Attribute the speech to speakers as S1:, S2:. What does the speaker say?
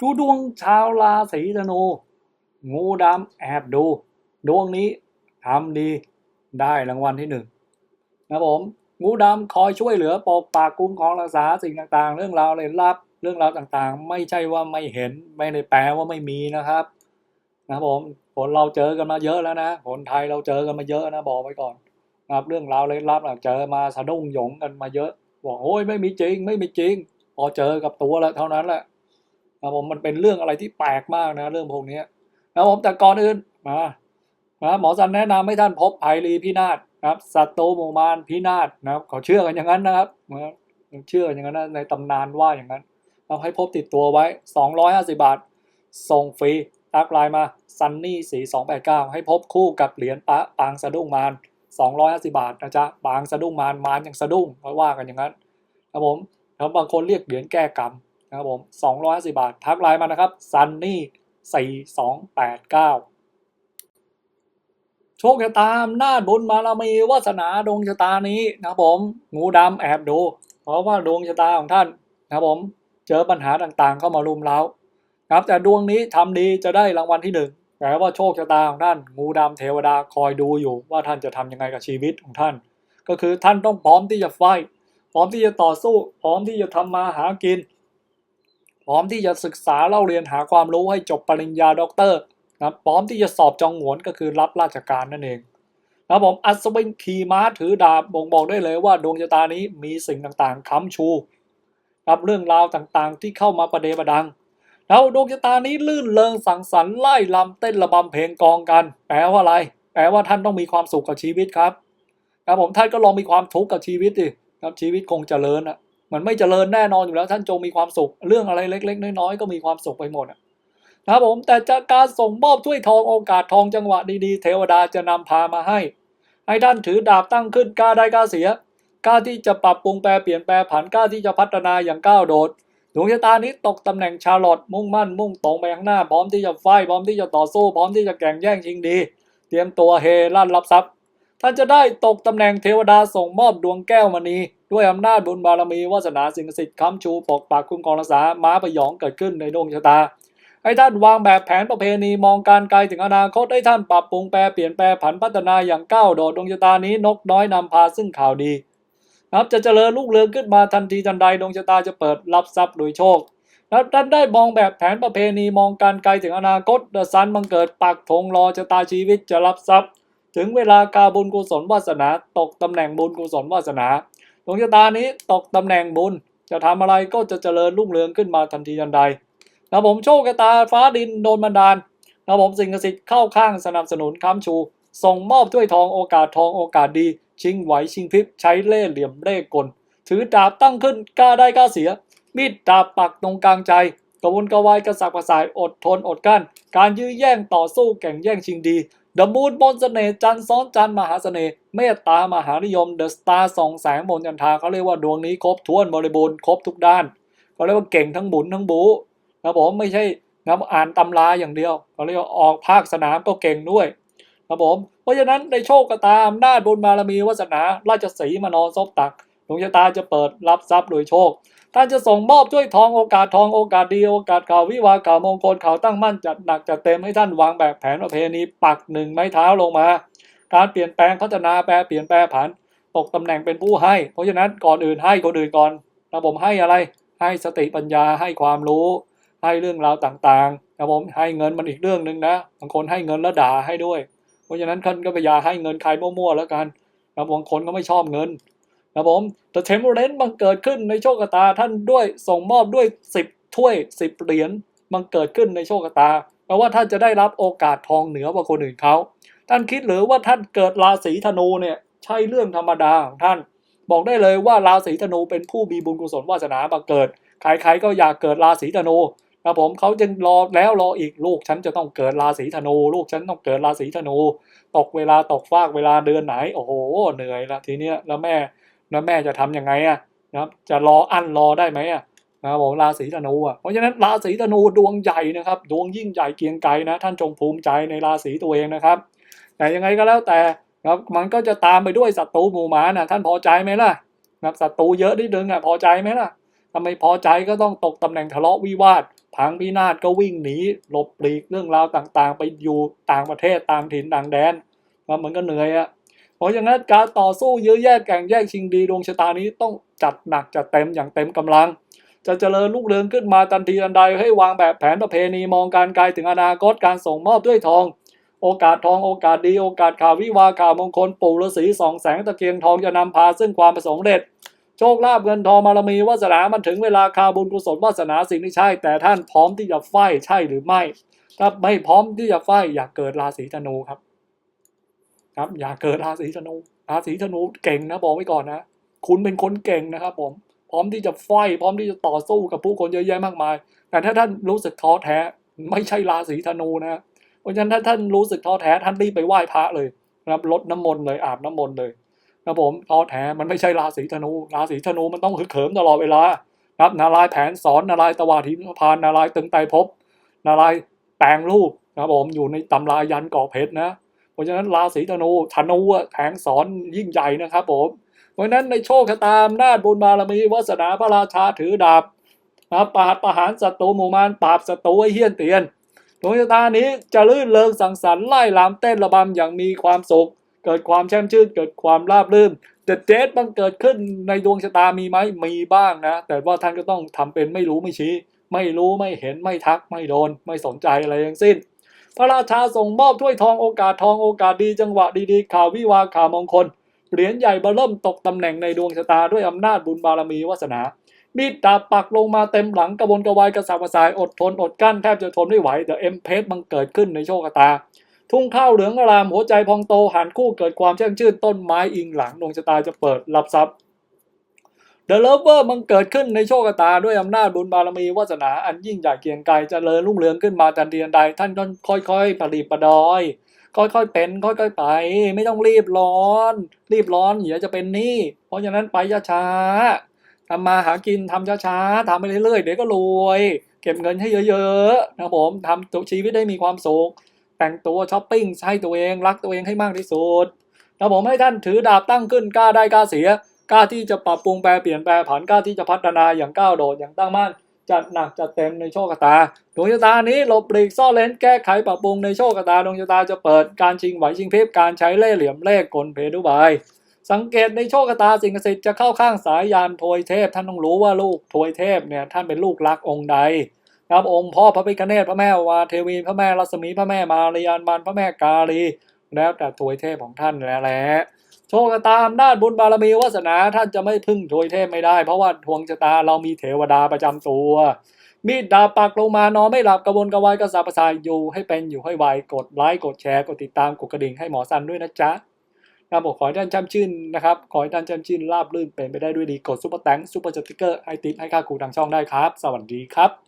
S1: ดูดวงชาวราศีธนูงูดำแอบดู ดวงนี้ทำดีได้รางวัลที่หนึ่งนะครับผม งูดำคอยช่วยเหลือปกปักคุ้มครองรักษาสิ่งต่างๆ เรื่องราวเลยลับเรื่องราวต่างๆ ไม่ใช่ว่าไม่เห็นไม่ได้แปลว่าไม่มีนะครับ นะครับผมคนเราเจอกันมาเยอะแล้วนะคนไทยเราเจอกันมาเยอะนะบอกไว้ก่อนนะครับเรื่องราวเลยลับเจอมาสะดุ้งหยงกันมาเยอะบอกโอ้ยไม่มีจริง ไม่มีจริง พอเจอกับตัวแล้วเท่านั้นแหละ นะครับผมมันเป็นเรื่องอะไรที่แปลกมากนะเรื่องพวกนี้นะผมแต่ก่อนอื่นมานะหมอสันแนะนำให้ท่านพบไพรีพินาศนะครับสัตโตมูมารพินาศนะครับเขาเชื่อกันอย่างนั้นนะครับนะเชื่ออย่างนั้นนะในตำนานว่าอย่างนั้นเราให้พบติดตัวไว้ 250 บาท ส่งฟรีทักไลน์มาซันนี่สี289ให้พบคู่กับเหรียญปะปางสะดุ้งมาร250 บาทนะจ๊ะปางสะดุ้งมารมารอย่างสะดุ้งเพราะว่ากันอย่างนั้นครับผมแล้วบางคนเรียกเหรียญแก้กรรม นะครับผม250 บาท ทักไลน์มานะครับซันนี่4289 โชคชะตาอำนาจบุญบารมีวาสนาดวงชะตานี้นะครับผม งูดำแอบดู เพราะว่าดวงชะตาของท่านนะครับผม เจอปัญหาต่างๆ เข้ามารุมเร้าครับแต่ดวงนี้ทำดีจะได้รางวัลที่หนึ่งแปลว่าโชคชะตาของท่านงูดำเทวดาคอยดูอยู่ ว่าท่านจะทำยังไงกับชีวิตของท่าน ก็คือท่านต้องพร้อมที่จะไฟพร้อมที่จะต่อสู้ พร้อมที่จะทำมาหากิน พร้อมที่จะศึกษาเล่าเรียนหาความรู้ให้จบปริญญาด็อกเตอร์นะครับพร้อมที่จะสอบจองหวนก็คือรับราชการนั่นเองนะครับผมอัศวินขี่ม้าถือดาบบ่งบอกได้เลยว่าดวงชะตานี้มีสิ่งต่างๆค้ำชูครับเรื่องราวต่างๆ ที่เข้ามาประเดประดังแล้วดวงชะตานี้ลื่นเลงสังสรรค์ไล่ลำเต้นระบำเพลงกองกัน แปลว่าอะไร แปลว่าท่านต้องมีความสุขกับชีวิตครับครับผมท่านก็ลองมีความทุกข์กับชีวิตดิครับชีวิตคงเจริญอะ มันไม่เจริญแน่นอนอยู่แล้วท่านจงมีความสุข เรื่องอะไรเล็ก ๆ น้อยๆก็มีความสุขไปหมดอะครับผมแต่จากการส่งมอบถ้วยทองโอกาสทองจังหวะดีๆ เทวดาจะนำพามาให้ ให้ท่านถือดาบตั้งขึ้นกล้าได้กล้าเสียกล้าที่จะปรับปรุงแปลเปลี่ยนแปลผันกล้าที่จะพัฒนาอย่างก้าวโดดดวงชะตานี้ตกตำแหน่งชาลอตมุ่งมั่นมุ่งตรงไปข้างหน้าพร้อมที่จะไฟพร้อมที่จะต่อสู้พร้อมที่จะแข่งแย่งชิงดี เตรียมตัวเฮลั่นรับทรัพย์ท่านจะได้ตกตำแหน่งเทวดาส่งมอบดวงแก้วมณี ด้วยอำนาจบุญบารมีวาสนาสิ่งศักดิ์สิทธิ์ค้ำชูปกปักคุ้มครองรักษาม้าประยองเกิดขึ้นในดวงชะตาให้ท่านวางแบบแผนประเพณีมองการไกลถึงอนาคตให้ท่านปรับปรุงแปลเปลี่ยนแปลผันพัฒนาอย่างก้าวโดดดวงชะตานี้นกน้อยนำพาซึ่งข่าวดีนะครับจะเจริญรุ่งเรืองขึ้นมาทันทีทันใดดวงชะตาจะเปิดรับทรัพย์โดยโชคแล้วท่านได้มองแบบแผนประเพณีมองการไกลถึงอนาคตเดอะซันบังเกิดปักธงรอชะตาชีวิตจะรับทรัพย์ ถึงเวลากาบุญกุศลวาสนา ตกตำแหน่งบุญกุศลวาสนา ดวงชะตานี้ตกตำแหน่งบุญ จะทำอะไรก็จะเจริญรุ่งเรืองขึ้นมาทันทีทันใดนะผมโชคชะตาฟ้าดินโดนบันดาลนะผมสิ่งศักดิ์สิทธิ์เข้าข้างสนับสนุนค้ำชู ส่งมอบถ้วยทองโอกาสทองโอกาสดี ชิงไหวชิงพริบใช้เล่ห์เหลี่ยมเล่ห์กล ถือดาบตั้งขึ้นกล้าได้กล้าเสีย มีดดาบปักตรงกลางใจกระวนกระวายกระสับกระส่ายอดทนอดกั้น การยื้อแย่งต่อสู้แข่งแย่งชิงดี เดอะมูนบนเสน่ห์จันทร์ซ้อนจันทร์มหาเสน่ห์เมตตามหานิยมเดอะสตาร์สองแสงบนจันทาเขาเรียกว่าดวงนี้ครบถ้วนบริบูรณ์ครบทุกด้านเขาเรียกว่าเก่งทั้งบุญทั้งบูนะผมไม่ใช่นะอ่านตำราอย่างเดียวเขาเรียกว่าออกภาคสนามก็เก่งด้วยครับผมเพราะฉะนั้นในโชคกตาอำนาจบุญบารมีวาสนาราชสีมานอนซบตัก ดวงชะตาจะเปิดรับทรัพย์โดยโชค ท่านจะส่งมอบด้วยทองโอกาสทองโอกาสดีโอกาสข่าววิวาข่าวมงคลข่าวตั้งมั่นจัดหนักจัดเต็มให้ท่านวางแบบแผนประเพณีปักหนึ่งไม้เท้าลงมา การเปลี่ยนแปลงพัฒนาแปลเปลี่ยนแปลผันตกตำแหน่งเป็นผู้ให้ เพราะฉะนั้นก่อนอื่นให้คนอื่นก่อนนะผมให้อะไร ให้สติปัญญาให้ความรู้ ให้เรื่องราวต่างๆนะผมให้เงินมันอีกเรื่องหนึ่งนะบางคนให้เงินแล้วด่าให้ด้วย เพราะฉะนั้นท่านก็ไปอย่าให้เงินใครมั่วๆแล้วกันนะบางคนก็ไม่ชอบเงิน นะผมแต่เทมเรนต์บังเกิดขึ้นในโชคชะตาท่านด้วยส่งมอบด้วย 10 ถ้วย 10 เหรียญบังเกิดขึ้นในโชคชะตาแปลว่าท่านจะได้รับโอกาสทองเหนือกว่าคนอื่นเขาท่านคิดหรือว่าท่านเกิดราศีธนูเนี่ยใช่เรื่องธรรมดาของท่าน บอกได้เลยว่าราศีธนูเป็นผู้มีบุญกุศลวาสนามาเกิดใครๆก็อยากเกิดราศีธนูครับผมเขาจึงรอแล้วรออีกลูกฉันจะต้องเกิดราศีธนู ลูกฉันต้องเกิดราศีธนู ตกเวลาตกฟากเวลาเดือนไหน โอ้โหเหนื่อยละทีเนี้ยแล้วแม่ แล้วแม่จะทำยังไงอะนะครับจะรออั้นรอได้ไหมอะนะครับผมราศีธนูอะเพราะฉะนั้นราศีธนูดวงใหญ่นะครับดวงยิ่งใหญ่เกียงไกรนะ ท่านจงภูมิใจในราศีตัวเองนะครับ แต่ยังไงก็แล้วแต่ครับมันก็จะตามไปด้วยศัตรูหมู่หมานะท่านพอใจไหมล่ะนะศัตรูเยอะนิดนึงอะพอใจไหมล่ะถ้าไมพอใจก็ต้องตกตำแหน่งทะเลาะวิวาทพังพินาศก็วิ่งหนีหลบปลีกเรื่องราวต่างๆ ไปอยู่ต่างประเทศต่างถิ่นต่างแดนนะมันก็เหนื่อยอะ เพราะฉะนั้นการต่อสู้ยื้อแย่งแข่งแย่งชิงดีดวงชะตานี้ต้องจัดหนักจัดเต็มอย่างเต็มกำลัง จะเจริญลูกเรืองขึ้นมาทันทีทันใดให้วางแบบแผนประเพณีมองการไกลถึงอนาคตการส่งมอบด้วยทอง โอกาสทองโอกาสดีโอกาสข่าววิวาข่าวมงคลปู่ฤาษีสองแสงตะเกียงทองจะนำพาซึ่งความประสงค์เด็ดโชคลาภเงินทองบารมีวาสนามันถึงเวลาคาบุญกุศลวาสนาสิ่งที่ใช่ แต่ท่านพร้อมที่จะไฟใช่หรือไม่ ถ้าไม่พร้อมที่จะไฟอย่าเกิดราศีธนูครับ ครับอย่าเกิดราศีธนูราศีธนูเก่งนะบอกไว้ก่อนนะคุณเป็นคนเก่งนะครับ ผมพร้อมที่จะไฟพร้อมที่จะต่อสู้กับผู้คนเยอะแยะมากมาย แต่ถ้าท่านรู้สึกท้อแท้ไม่ใช่ราศีธนูนะเพราะฉะนั้นถ้าท่านรู้สึกท้อแท้ท่านรีบไปไหว้พระเลยนะครับลดน้ำมนต์เลยอาบน้ำมนต์เลยนะครับผมท้อแท้มันไม่ใช่ราศีธนู ราศีธนูมันต้องฮึกเหิมตลอดเวลานะครับนารายณ์แผนสอนนารายณ์ตวาทิมพานนารายณ์ตึงไตรภพนารายณ์แปลงรูปนะครับผมอยู่ในตำรายันก่อเพชรนะ ราะฉะนั้นราศีธนูธนูแผงสอนยิ่งใหญ่นะครับผมเพราะฉะนั้นในโชคชะตาอำนาจบุญบารมีวาสนาพระราชาถือดาบนะปราดประหารศัตรูหมู่มารปราบศัตรูไอ้เฮี้ยนเตียนดวงชะตานี้จะลื่นเริงสังสรรค์ไล่ลามเต้นระบำอย่างมีความสุข เกิดความแช่มชื่นเกิดความราบรื่นแต่เดทมันเกิดขึ้นในดวงชะตามีไหมมีบ้างนะ แต่ว่าท่านก็ต้องทำเป็นไม่รู้ไม่ชี้ ไม่รู้ไม่เห็นไม่ทักไม่โดน ไม่สนใจอะไรทั้งสิ้น พระราชาส่งมอบถ้วยทองโอกาสทองโอกาสดีจังหวะดีๆ ข่าววิวาข่าวมงคล เหรียญใหญ่เบอร์เริ่มตกตำแหน่งในดวงชะตาด้วยอำนาจบุญบารมีวาสนามีดดาบปักลงมาเต็มหลังกระวนกระวายกระสับกระส่ายอดทนอดกั้นแทบจะทนไม่ไหวแต่เอ็มเพสมันเกิดขึ้นในโชคชะตา ทุ่งข้าวเหลืองอารามหัวใจพองโตหันคู่เกิดความแช่มชื่นต้นไม้อิงหลังดวงชะตาจะเปิดรับทรัพย์ เดอะเลเวอร์มันเกิดขึ้นในโชคชะตาด้วยอำนาจบุญบารมีวาสนาอันยิ่งใหญ่เกียงไกรเจริญรุ่งเรืองขึ้นมาทันทีทันใดท่านก็ค่อยๆประดิประดอย ค่อยๆเป็น ค่อยๆไป ไม่ต้องรีบร้อน รีบร้อนเดี๋ยวจะเป็นหนี้เพราะฉะนั้นไปช้าๆทำมาหากินทำช้าๆทำไปเรื่อยๆเดี๋ยวก็รวย เก็บเงินให้เยอะๆนะผมทำตัวชีวิตได้มีความสุขแต่งตัวช้อปปิ้งให้ตัวเองรักตัวเองให้มากที่สุดแล้วผมให้ท่านถือดาบตั้งขึ้นกล้าได้กล้าเสีย กล้าที่จะปรับปรุงแปลเปลี่ยนแปลผันกล้าที่จะพัฒนาอย่างก้าวโดดอย่างตั้งมั่นจัดหนักจัดเต็มในโชคชะตาดวงชะตานี้หลบปลีกซ่อนเลนแก้ไขปรับปรุงในโชคชะตาดวงชะตาจะเปิดการชิงไหวชิงเพริบการใช้เล่ห์เหลี่ยมเล่กลเพดุบายสังเกตในโชคชะตาสิ่งศักดิ์สิทธิ์จะเข้าข้างสายยานทวยเทพ ท่านต้องรู้ว่าลูกทวยเทพเนี่ยท่านเป็นลูกรักองค์ใดครับองค์พ่อพระพิฆเนศพระแม่วาเทวีพระแม่รัศมีพระแม่มารียานมานพระแม่กาลี แล้วแต่ถวยเทพของท่านแล้วแหละ โชคชะตาอำนาจบุญบารมีวาสนาท่านจะไม่พึ่งถวยเทพไม่ได้ เพราะว่าดวงชะตาเรามีเทวดาประจำตัว มีดดาบปักลงมานอนไม่หลับกระวนกระวายกระสับกระส่ายอยู่ให้เป็นอยู่ให้ไวกดไลค์กดแชร์กดติดตามกดกระดิ่งให้หมอสันด้วยนะจ๊ะครับผมขอให้ท่านจำชื่นนะครับ ขอให้ท่านจำชื่นราบรื่นเป็นไปได้ด้วยดี กดซุปเปอร์แตงซุปเปอร์สติ๊กเกอร์ให้ติดให้ค่าครูทางช่องได้ครับ สวัสดีครับ